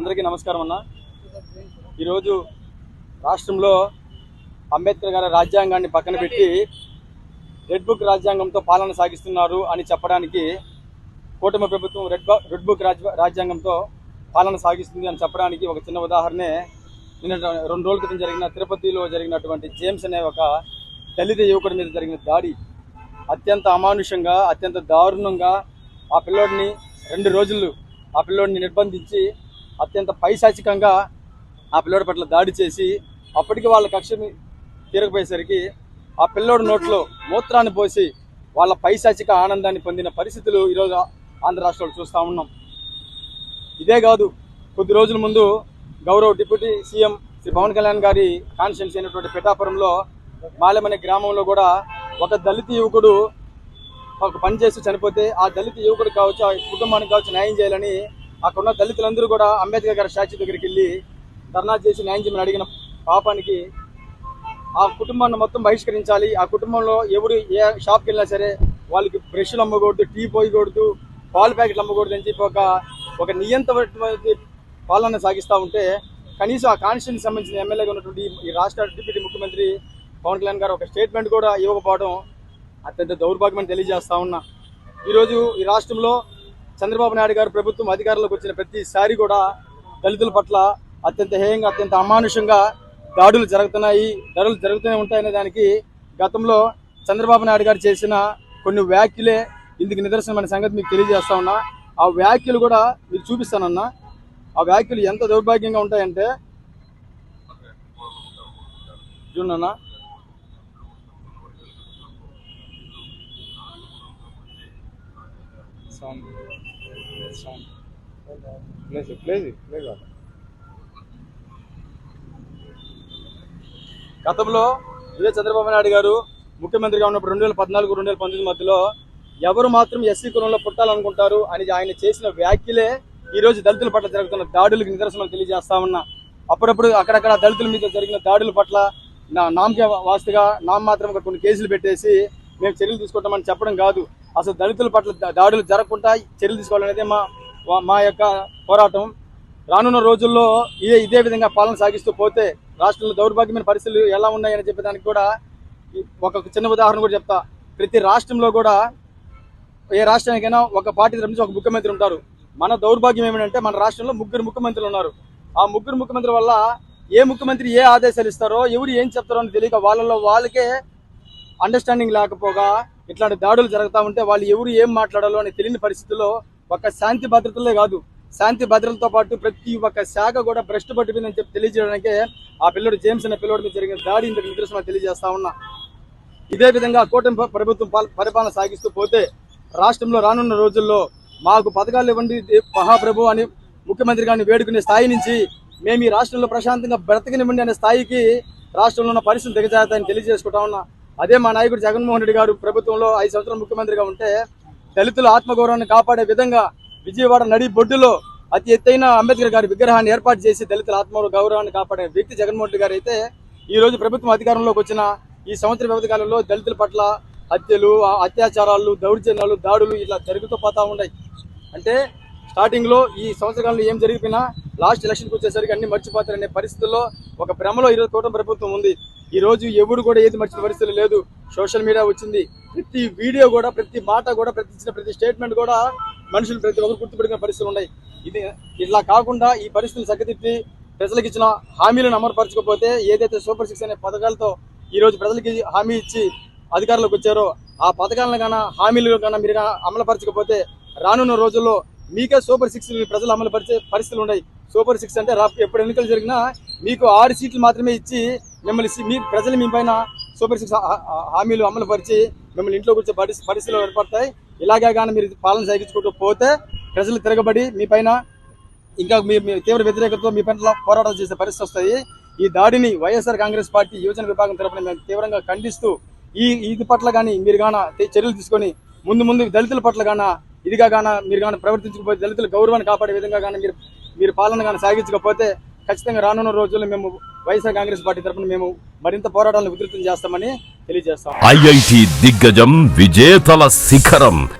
అందరికీ నమస్కారం అన్న. ఈరోజు రాష్ట్రంలో అంబేద్కర్ గారి రాజ్యాంగాన్ని పక్కన పెట్టి రెడ్ బుక్ రాజ్యాంగంతో పాలన సాగిస్తున్నారు అని చెప్పడానికి కూటమి ప్రభుత్వం రెడ్ రెడ్ బుక్ రాజ్యాంగంతో పాలన సాగిస్తుంది అని చెప్పడానికి ఒక చిన్న ఉదాహరణే. నిన్న రెండు రోజుల క్రితం జరిగిన తిరుపతిలో జరిగినటువంటి జేమ్స్ అనే ఒక దళిత యువకుడి మీద జరిగిన దాడి అత్యంత అమానుషంగా అత్యంత దారుణంగా ఆ పిల్లోడిని రెండు రోజులు ఆ పిల్లోడిని నిర్బంధించి అత్యంత పైశాచికంగా ఆ పిల్లోడి పట్ల దాడి చేసి అప్పటికి వాళ్ళ కక్ష తీరకపోయేసరికి ఆ పిల్లోడి నోట్లో మూత్రాన్ని పోసి వాళ్ళ పైశాచిక ఆనందాన్ని పొందిన పరిస్థితులు ఈరోజు ఆంధ్ర రాష్ట్రంలో చూస్తూ ఉన్నాం. ఇదే కాదు కొద్ది రోజుల ముందు గౌరవ్ డిప్యూటీ సీఎం శ్రీ పవన్ కళ్యాణ్ గారి కాన్స్టిట్యున్సీ అయినటువంటి పిఠాపురంలో మాలెమనే గ్రామంలో కూడా ఒక దళిత యువకుడు ఒక పని చేసి చనిపోతే ఆ దళిత యువకుడు కావచ్చు ఆ కుటుంబానికి కావచ్చు న్యాయం చేయాలని అక్కడున్న దళితులందరూ కూడా అంబేద్కర్ గారి స్టాచ్యూ దగ్గరికి వెళ్ళి ధర్నా చేసి న్యాయం చేయమని అడిగిన పాపానికి ఆ కుటుంబాన్ని మొత్తం బహిష్కరించాలి. ఆ కుటుంబంలో ఎవరు ఏ షాప్కి వెళ్ళినా సరే వాళ్ళకి బ్రష్లు అమ్మకూడదు టీ పోయకూడదు పాలు ప్యాకెట్లు అమ్మకూడదు అని చెప్పి ఒక ఒక నియంత్రణ పాలన సాగిస్తూ ఉంటే కనీసం ఆ కాన్స్టిట్యూన్సీ సంబంధించిన ఎమ్మెల్యేగా ఉన్నటువంటి ఈ రాష్ట్ర డిప్యూటీ ముఖ్యమంత్రి పవన్ కళ్యాణ్ గారు ఒక స్టేట్మెంట్ కూడా ఇవ్వకపోవడం అత్యంత దౌర్భాగ్యమని తెలియజేస్తా ఉన్నా. ఈరోజు ఈ రాష్ట్రంలో చంద్రబాబు నాయుడు గారు ప్రభుత్వం అధికారంలోకి వచ్చిన ప్రతిసారి కూడా దళితుల పట్ల అత్యంత హేయంగా అత్యంత అమానుషంగా దాడులు జరుగుతున్నాయి. దాడులు జరుగుతూనే ఉంటాయనే దానికి గతంలో చంద్రబాబు నాయుడు గారు చేసిన కొన్ని వ్యాఖ్యలే ఇందుకు నిదర్శనమైన సంగతి మీకు తెలియజేస్తా ఉన్నా. ఆ వ్యాఖ్యలు కూడా మీకు చూపిస్తానన్నా. ఆ వ్యాఖ్యలు ఎంత దౌర్భాగ్యంగా ఉంటాయంటే చూడన్నా sound. Sound. Place place place గతంలో ఇదే చంద్రబాబు నాయుడు గారు ముఖ్యమంత్రిగా ఉన్నప్పుడు రెండు వేల పద్నాలుగు రెండు వేల పంతొమ్మిది మధ్యలో ఎవరు మాత్రం ఎస్సీ కులంలో పుట్టాలనుకుంటారు అని ఆయన చేసిన వ్యాఖ్యలే ఈరోజు దళితుల పట్ల జరుగుతున్న దాడులకు నిదర్శనం తెలియజేస్తా ఉన్నా. అప్పుడప్పుడు అక్కడక్కడ దళితుల మీద జరిగిన దాడుల పట్ల నా నామకే వాస్తుగా నామ మాత్రం కొన్ని కేసులు పెట్టేసి మేము చర్యలు తీసుకుంటామని చెప్పడం కాదు. అసలు దళితుల పట్ల దాడులు జరగకుండా చర్యలు తీసుకోవాలనేది మా మా యొక్క పోరాటం. రానున్న రోజుల్లో ఇదే ఇదే విధంగా పాలన సాగిస్తూ పోతే రాష్ట్రంలో దౌర్భాగ్యమైన పరిస్థితులు ఎలా ఉన్నాయని చెప్పేదానికి కూడా ఒక చిన్న ఉదాహరణ కూడా చెప్తా. ప్రతి రాష్ట్రంలో కూడా ఏ రాష్ట్రానికైనా ఒక పార్టీ తరపు నుంచి ఒక ముఖ్యమంత్రి ఉంటారు. మన దౌర్భాగ్యం ఏమిటంటే మన రాష్ట్రంలో ముగ్గురు ముఖ్యమంత్రులు ఉన్నారు. ఆ ముగ్గురు ముఖ్యమంత్రి వల్ల ఏ ముఖ్యమంత్రి ఏ ఆదేశాలు ఇస్తారో ఎవరు ఏం చెప్తారో అని తెలియక వాళ్ళలో వాళ్ళకే అండర్స్టాండింగ్ లేకపోగా ఇట్లాంటి దాడులు జరుగుతూ ఉంటే వాళ్ళు ఎవరు ఏం మాట్లాడాలో అని తెలియని పరిస్థితుల్లో ఒక శాంతి భద్రతలే కాదు. శాంతి భద్రతలతో పాటు ప్రతి ఒక్క శాఖ కూడా భ్రష్టు పట్టిపోయిందని చెప్పి తెలియజేయడానికే ఆ పిల్లడు జేమ్స్ అనే పిల్లడి మీద జరిగిన దాడి ఇంతకు నిదర్శనం తెలియజేస్తా ఉన్నా. ఇదే విధంగా కూటమి ప్రభుత్వం పరిపాలన సాగిస్తూ పోతే రాష్ట్రంలో రానున్న రోజుల్లో మాకు పథకాలు ఇవ్వండి మహాప్రభు అని ముఖ్యమంత్రి గారిని వేడుకునే స్థాయి నుంచి మేము ఈ రాష్ట్రంలో ప్రశాంతంగా బ్రతకనివ్వండి అనే స్థాయికి రాష్ట్రంలో ఉన్న పరిస్థితులు దిగజారుతాయని తెలియజేసుకుంటా ఉన్నా. అదే మా నాయకుడు జగన్మోహన్ రెడ్డి గారు ప్రభుత్వంలో ఐదు సంవత్సరాలు ముఖ్యమంత్రిగా ఉంటే దళితుల ఆత్మగౌరవాన్ని కాపాడే విధంగా విజయవాడ నడి బొడ్డులో అతి ఎత్తైన అంబేద్కర్ గారి విగ్రహాన్ని ఏర్పాటు చేసి దళితుల ఆత్మ గౌరవాన్ని కాపాడే వ్యక్తి జగన్మోహన్ రెడ్డి గారు అయితే ఈ రోజు ప్రభుత్వం అధికారంలోకి వచ్చిన ఈ సంవత్సర వ్యవధి కాలంలో దళితుల పట్ల హత్యలు అత్యాచారాలు దౌర్జన్యాలు దాడులు ఇట్లా జరుగుతూ పోతా ఉన్నాయి. అంటే స్టార్టింగ్లో ఈ సంవత్సర కాలంలో ఏం జరిగిపోయినా లాస్ట్ ఎలక్షన్కి వచ్చేసరికి అన్ని మర్చిపోతారనే పరిస్థితుల్లో ఒక భ్రమలో ఈరోజు కూటమి ప్రభుత్వం ఉంది. ఈ రోజు ఎవరు కూడా ఏది మర్చిన పరిస్థితులు లేదు. సోషల్ మీడియా వచ్చింది. ప్రతి వీడియో కూడా ప్రతి మాట కూడా ప్రతి ఇచ్చిన ప్రతి స్టేట్మెంట్ కూడా మనుషులు ప్రతి ఒక్కరు గుర్తుపెట్టుకునే పరిస్థితులు ఉన్నాయి. ఇది ఇట్లా కాకుండా ఈ పరిస్థితులు చక్కదిప్పి ప్రజలకు ఇచ్చిన హామీలను అమలుపరచకపోతే ఏదైతే సూపర్ సిక్స్ అనే పథకాలతో ఈ రోజు ప్రజలకి హామీ ఇచ్చి అధికారులకు వచ్చారో ఆ పథకాలను కన్నా హామీలు కన్నా మీరు అమలుపరచకపోతే రానున్న రోజుల్లో మీకే సూపర్ సిక్స్ ప్రజలు అమలుపరిచే పరిస్థితులు ఉన్నాయి. సూపర్ సిక్స్ అంటే ఎప్పుడు ఎన్నికలు జరిగినా మీకు ఆరు సీట్లు మాత్రమే ఇచ్చి మిమ్మల్ని మీ ప్రజలు మీ పైన సూపర్ సిక్స్ హామీలు అమలుపరిచి మిమ్మల్ని ఇంట్లో కూర్చో పరిస్థితి పరిస్థితులు ఏర్పడతాయి. ఇలాగే కానీ మీరు పాలన సాగించుకుంటూ పోతే ప్రజలు తిరగబడి మీ పైన ఇంకా మీ తీవ్ర వ్యతిరేకతతో మీ పైన పోరాటాలు చేసే పరిస్థితి వస్తాయి. ఈ దాడిని వైఎస్ఆర్ కాంగ్రెస్ పార్టీ యువజన విభాగం తరపున మేము తీవ్రంగా ఖండిస్తూ ఈ ఇది పట్ల కానీ మీరు గాన చర్యలు తీసుకొని ముందు ముందు దళితుల పట్ల గాన ఇదిగా గాన మీరు గాన ప్రవర్తించకపోతే దళితుల గౌరవాన్ని కాపాడే విధంగా కానీ మీరు మీరు పాలన కానీ సాగించకపోతే ఖచ్చితంగా రానున్న రోజుల్లో మేము వైఎస్ఆర్ కాంగ్రెస్ పార్టీ తరపున మేము మరింత పోరాటాలను ఉధృతం చేస్తామని తెలియజేస్తాం. ఐఐటి దిగ్గజం విజేతల శిఖరం.